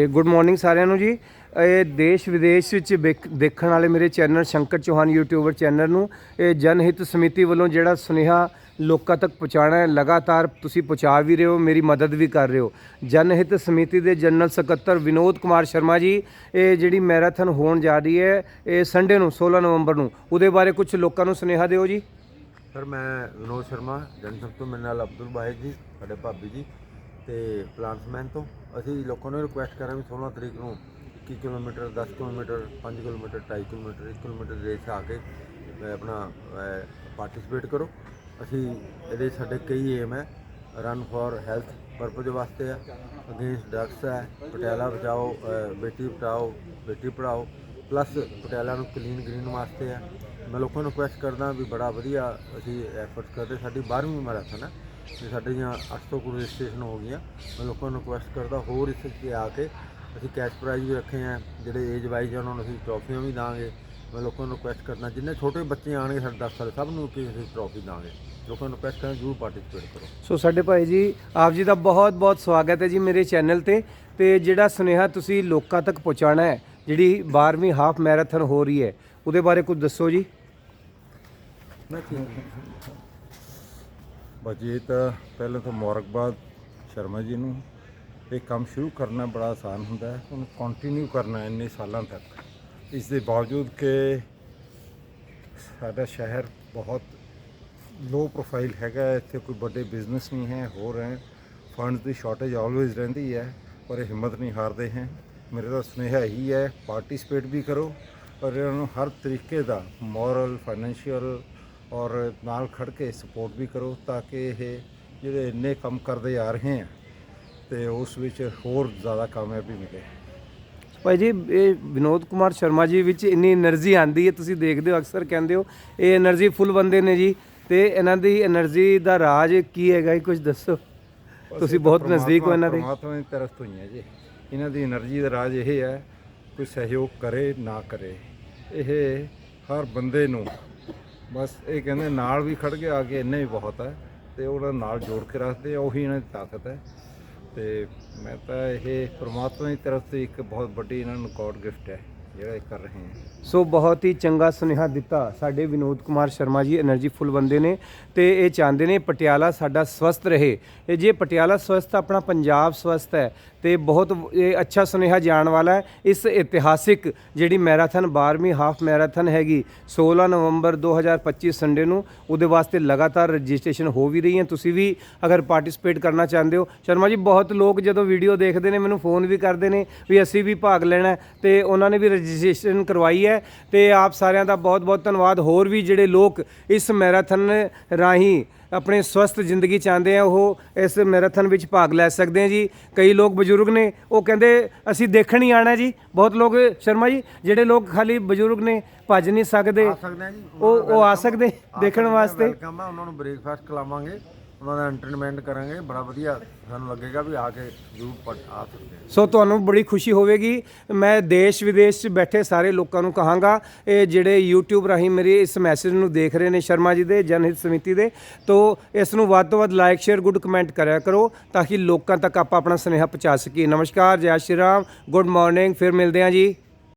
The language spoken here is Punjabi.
ਤੇ ਗੁੱਡ ਮਾਰਨਿੰਗ ਸਾਰਿਆਂ ਨੂੰ ਜੀ। ਇਹ ਦੇਸ਼ ਵਿਦੇਸ਼ ਵਿੱਚ ਵੇਖ- ਦੇਖਣ ਵਾਲੇ ਮੇਰੇ channel Shankar Chauhan YouTuber channel ਨੂੰ। ਇਹ ਜਨਹਿਤ ਸਮਿਤੀ ਵੱਲੋਂ ਜਿਹੜਾ ਸੁਨੇਹਾ ਲੋਕਾਂ ਤੱਕ ਪਹੁੰਚਾਉਣਾ ਹੈ, ਲਗਾਤਾਰ ਤੁਸੀਂ ਪਹੁੰਚਾ ਵੀ ਰਹੇ ਹੋ, ਮੇਰੀ ਮਦਦ ਵੀ ਕਰ ਰਹੇ ਹੋ। ਜਨਹਿਤ ਸਮਿਤੀ ਦੇ ਜਨਰਲ ਸਕੱਤਰ ਵਿਨੋਦ ਕੁਮਾਰ ਸ਼ਰਮਾ ਜੀ, ਇਹ ਜਿਹੜੀ ਮੈਰਾਥਨ ਹੋਣ ਜਾ ਰਹੀ ਹੈ, ਇਹ ਸੰਡੇ ਨੂੰ 16 ਨਵੰਬਰ ਨੂੰ। ਉਹਦੇ ਬਾਰੇ ਕੁਝ ਲੋਕਾਂ ਨੂੰ ਸੁਨੇਹਾ ਦਿਓ ਜੀ। ਸਰ, ਮੈਂ ਵਿਨੋਦ ਸ਼ਰਮਾ ਜਨਸਭ ਤੋਂ ਮੇਰੇ ਨਾਲ ਅਬਦੁਲ ਵਾਹਿਦ ਜੀ, ਸਾਡੇ ਭਾਬੀ ਜੀ। ਤੇ ਪਲਾਂਟਸਮੈਨ ਤੋਂ ਅਸੀਂ ਲੋਕਾਂ ਨੂੰ ਰਿਕੁਐਸਟ ਕਰਾਂ ਵੀ 16 ਤਰੀਕ ਨੂੰ 21 kilometre 10 kilometre 5 kilometre 2.5 kilometre 1 kilometre race 'ਚ ਆ ਕੇ ਆਪਣਾ ਪਾਰਟਿਸਿਪੇਟ ਕਰੋ। ਅਸੀਂ ਇਹਦੇ ਸਾਡੇ ਕਈ ਏਮ ਹੈ। ਰਨ ਫॉर ਹੈਲਥ ਪਰਪਸ ਵਾਸਤੇ ਹੈ। ਅਗੇਂਸਟ ਡਰੱਗਸ ਹੈ। ਪਟਿਆਲਾ ਬਚਾਓ ਬੇਟੀ ਬਚਾਓ ਬੇਟੀ ਪੜਾਓ। ਪਲੱਸ ਪਟਿਆਲਾ ਨੂੰ ਕਲੀਨ ਗ੍ਰੀਨ ਵਾਸਤੇ ਹੈ। ਮੈਂ ਲੋਕਾਂ ਨੂੰ ਰਿਕੁਐਸਟ ਕਰਦਾ ਵੀ ਬੜਾ ਵਧੀਆ ਅਸੀਂ ਐਫਰਟ ਕਰਦੇ। ਸਾਡੀ 12ਵੀਂ ਮੈਰਾਥਨ ਹੈ। ਤੇ ਸਾਡੀਆਂ 800 ਕੁ ਰਜਿਸਟ੍ਰੇਸ਼ਨ ਹੋ ਗਈਆਂ। ਮੈਂ ਲੋਕਾਂ ਨੂੰ ਰਿਕੁਐਸਟ ਕਰਦਾ ਹੋਰ ਇਸ 'ਤੇ ਆ ਕੇ ਅਸੀਂ ਕੈਸ਼ ਪ੍ਰਾਈਜ਼ ਵੀ ਰੱਖੇ ਆ ਜਿਹੜੇ ਏਜ ਵਾਈਜ਼ ਉਹਨਾਂ ਨੂੰ ਅਸੀਂ ਟਰੋਫੀਆਂ ਵੀ ਦਾਂਗੇ। ਮੈਂ ਲੋਕਾਂ ਨੂੰ ਰਿਕੁਐਸਟ ਕਰਦਾ ਜਿੰਨੇ ਛੋਟੇ ਬੱਚੇ ਆਣਗੇ ਸਾਡੇ 10 ਸਾਲ ਸਭ ਨੂੰ ਕਿ ਅਸੀਂ ਟਰੋਫੀ ਦਾਂਗੇ। ਲੋਕਾਂ ਨੂੰ ਰਿਕੁਐਸਟ ਕਰਦਾ ਜਰੂਰ ਪਾਰਟਿਸਿਪੇਟ ਕਰੋ। ਸੋ ਸਾਡੇ ਭਾਈ ਜੀ ਆਪ ਜੀ ਦਾ ਬਹੁਤ ਬਹੁਤ ਸਵਾਗਤ ਹੈ ਜੀ ਮੇਰੇ ਚੈਨਲ ਤੇ। ਤੇ ਜਿਹੜਾ ਸੁਨੇਹਾ ਤੁਸੀਂ ਲੋਕਾਂ ਤੱਕ ਪਹੁੰਚਾਉਣਾ ਹੈ ਜਿਹੜੀ 12ਵੀਂ ਹਾਫ ਮੈਰਾਥਨ ਹੋ ਰਹੀ ਹੈ ਉਹਦੇ ਬਾਰੇ ਕੁਝ ਦੱਸੋ ਜੀ। ਮੈਂ ਠੀਕ ਬਾਜੀ ਤਾਂ ਪਹਿਲਾਂ ਤਾਂ ਮੁਬਾਰਕਬਾਦ ਸ਼ਰਮਾ ਜੀ ਨੂੰ। ਇਹ ਕੰਮ ਸ਼ੁਰੂ ਕਰਨਾ ਬੜਾ ਆਸਾਨ ਹੁੰਦਾ ਹੈ। ਉਹਨੂੰ ਕੰਟੀਨਿਊ ਕਰਨਾ ਇੰਨੇ ਸਾਲਾਂ ਤੱਕ। ਇਸ ਦੇ ਬਾਵਜੂਦ ਕਿ ਸਾਡਾ ਸ਼ਹਿਰ ਬਹੁਤ ਲੋ ਪ੍ਰੋਫਾਈਲ ਹੈਗਾ ਇੱਥੇ ਕੋਈ ਵੱਡੇ ਬਿਜ਼ਨਸ ਨਹੀਂ ਹੈ, ਹੋਰ ਹੈ। ਫੰਡਸ ਦੀ ਸ਼ਾਰਟੇਜ ਆਲਵੇਜ਼ ਰਹਿੰਦੀ ਹੈ, ਪਰ ਇਹ ਹਿੰਮਤ ਨਹੀਂ ਹਾਰਦੇ ਹੈ। ਮੇਰੇ ਦਾ ਸੁਨੇਹਾ ਇਹੀ ਹੈ ਪਾਰਟਿਸਿਪੇਟ ਵੀ ਕਰੋ। ਪਰ ਇਹਨਾਂ ਨੂੰ ਹਰ ਤਰੀਕੇ ਦਾ ਮੋਰਲ ਫਾਈਨੈਂਸ਼ੀਅਲ ਔਰ ਨਾਲ ਖੜ ਕੇ ਸਪੋਰਟ ਵੀ ਕਰੋ ਤਾਂ ਕਿ ਇਹ ਜਿਹੜੇ ਇੰਨੇ ਕੰਮ ਕਰਦੇ ਆ ਰਹੇ ਆ ਤੇ ਉਸ ਵਿੱਚ ਹੋਰ ਜ਼ਿਆਦਾ ਕਾਮਯਾਬੀ ਮਿਲੇ। ਭਾਈ ਜੀ ਇਹ ਵਿਨੋਦ ਕੁਮਾਰ ਸ਼ਰਮਾ ਜੀ ਵਿੱਚ ਇੰਨੀ એનર્ਜੀ ਆਂਦੀ ਹੈ ਤੁਸੀਂ ਦੇਖਦੇ ਹੋ ਅਕਸਰ ਕਹਿੰਦੇ ਹੋ ਇਹ એનર્ਜੀ ਫੁੱਲ ਬੰਦੇ ਨੇ ਜੀ ਤੇ ਇਹਨਾਂ ਦੀ એનર્ਜੀ ਦਾ ਰਾਜ ਕੀ ਹੈਗਾ ਕੁਝ ਦੱਸੋ? ਤੁਸੀਂ ਬਹੁਤ ਨਜ਼ਦੀਕ ਹੋ ਇਹਨਾਂ ਦੇ। ਪਰਮਾਤਮਾ ਦੀ ਤਰਫ ਤੋਂ ਹੀ ਹੈ ਜੀ। ਇਹਨਾਂ ਦੀ એનર્ਜੀ ਦਾ ਰਾਜ ਇਹ ਹੈ ਕੋਈ ਸਹਿਯੋਗ ਕਰੇ ਨਾ ਕਰੇ। ਇਹ ਹਰ ਬੰਦੇ ਨੂੰ ਬਸ ਇਹ ਕਹਿੰਦੇ ਨਾਲ ਵੀ ਖੜ ਕੇ ਆ ਕੇ ਇੰਨਾ ਹੀ ਬਹੁਤ ਹੈ ਤੇ ਉਹਨਾਂ ਨਾਲ ਜੋੜ ਕੇ ਰੱਖਦੇ ਆ, ਉਹੀ ਇਹਨਾਂ ਦੀ ਤਾਕਤ ਹੈ। ਤੇ ਮੈਂ ਤਾਂ ਇਹ ਪਰਮਾਤਮਾ ਦੀ ਤਰਫ ਤੋਂ ਇੱਕ ਬਹੁਤ ਵੱਡੀ ਇਹਨਾਂ ਨੂੰ ਗੋਡ ਗਿਫਟ ਹੈ। ਜਿਹੜਾ ਕਰ ਰਹੇ ਹਾਂ। ਸੋ ਬਹੁਤ ਹੀ ਚੰਗਾ ਸੁਨੇਹਾ ਦਿੱਤਾ ਸਾਡੇ ਵਿਨੋਦ ਕੁਮਾਰ ਸ਼ਰਮਾ ਜੀ એનર્ਜੀ ਫੁੱਲ ਬੰਦੇ ਨੇ ਤੇ ਇਹ ਚਾਹੁੰਦੇ ਨੇ ਪਟਿਆਲਾ ਸਾਡਾ ਸਵਸਥ ਰਹੇ। ਇਹ ਜੇ ਪਟਿਆਲਾ ਸਵਸਥ, ਆਪਣਾ ਪੰਜਾਬ ਸਵਸਥ ਹੈ ਤੇ ਬਹੁਤ ਇਹ ਅੱਛਾ ਸੁਨੇਹਾ ਜਾਣ ਵਾਲਾ ਹੈ। ਇਸ ਇਤਿਹਾਸਿਕ ਜਿਹੜੀ ਮੈਰਾਥਨ 12ਵੀਂ ਹਾਫ ਮੈਰਾਥਨ ਹੈਗੀ 16 ਨਵੰਬਰ 2025 ਸੰਡੇ ਨੂੰ, ਉਹਦੇ ਵਾਸਤੇ ਲਗਾਤਾਰ ਰਜਿਸਟ੍ਰੇਸ਼ਨ ਹੋ ਵੀ ਰਹੀ ਹੈ। ਤੁਸੀਂ ਵੀ ਅਗਰ ਪਾਰਟਿਸਿਪੇਟ ਕਰਨਾ ਚਾਹੁੰਦੇ ਹੋ, ਸ਼ਰਮਾ ਜੀ, ਬਹੁਤ ਲੋਕ ਜਦੋਂ ਵੀਡੀਓ ਦੇਖਦੇ ਨੇ, ਮੈਨੂੰ ਫੋਨ ਵੀ ਕਰਦੇ ਨੇ ਵੀ ਅਸੀਂ ਵੀ ਭਾਗ ਲੈਣਾ ਤੇ ਉਹਨਾਂ ਨੇ ਵੀ ਰਜਿਸਟ੍ਰੇਸ਼ਨ ਕਰਵਾਈ ਹੈ ਤੇ ਆਪ ਸਾਰਿਆਂ ਦਾ ਬਹੁਤ ਬਹੁਤ ਧੰਨਵਾਦ। ਹੋਰ ਵੀ ਜਿਹੜੇ ਲੋਕ ਇਸ ਮੈਰਾਥਨ ਰਾਹੀਂ ਆਪਣੇ ਸਵਸਥ ਜ਼ਿੰਦਗੀ ਚਾਹੁੰਦੇ ਆ ਉਹ ਇਸ ਮੈਰਾਥਨ ਵਿੱਚ ਭਾਗ ਲੈ ਸਕਦੇ ਆ ਜੀ। ਕਈ ਲੋਕ ਬਜ਼ੁਰਗ ਨੇ ਉਹ ਕਹਿੰਦੇ ਅਸੀਂ ਦੇਖਣ ਹੀ ਆਣਾ ਜੀ। ਬਹੁਤ ਲੋਕ ਸ਼ਰਮਾ ਜੀ ਜਿਹੜੇ ਲੋਕ ਖਾਲੀ ਬਜ਼ੁਰਗ ਨੇ ਭੱਜ ਨਹੀਂ ਸਕਦੇ। ਉਹ ਉਹ ਆ ਸਕਦੇ ਦੇਖਣ ਵਾਸਤੇ। ਵੈਲਕਮ ਆ ਉਹਨਾਂ ਨੂੰ ਬ੍ਰੇਕਫਾਸਟ ਖਿਲਾਵਾਂਗੇ। ਉਹਨਾਂ ਦਾ ਐਂਟਰਟੇਨਮੈਂਟ ਕਰਾਂਗੇ, ਬੜਾ ਵਧੀਆ ਸਾਨੂੰ ਲੱਗੇਗਾ ਵੀ ਆ ਕੇ ਜਰੂਰ ਆ ਸਕਦੇ ਸੋ ਤੁਹਾਨੂੰ ਬੜੀ ਖੁਸ਼ੀ ਹੋਵੇਗੀ। ਮੈਂ ਦੇਸ਼ ਵਿਦੇਸ਼ 'ਚ ਬੈਠੇ ਸਾਰੇ ਲੋਕਾਂ ਨੂੰ ਕਹਾਂਗਾ, ਇਹ ਜਿਹੜੇ YouTube ਰਾਹੀਂ ਮੇਰੇ ਇਸ ਮੈਸੇਜ ਨੂੰ ਦੇਖ ਰਹੇ ਨੇ ਸ਼ਰਮਾ ਜੀ ਦੇ, ਜਨਹਿਤ ਸਮਿਤੀ ਦੇ, ਤੋਂ ਇਸ ਨੂੰ ਵੱਧ ਤੋਂ ਵੱਧ ਲਾਈਕ ਸ਼ੇਅਰ ਗੁੱਡ ਕਮੈਂਟ ਕਰਿਆ ਕਰੋ, ਤਾਂ ਕਿ ਲੋਕਾਂ ਤੱਕ ਆਪਾਂ ਆਪਣਾ ਸੁਨੇਹਾ ਪਹੁੰਚਾ ਸਕੀਏ। ਨਮਸਕਾਰ, ਜੈ ਸ਼੍ਰੀ ਰਾਮ ਗੁੱਡ ਮਾਰਨਿੰਗ ਫਿਰ ਮਿਲਦੇ ਹਾਂ ਜੀ।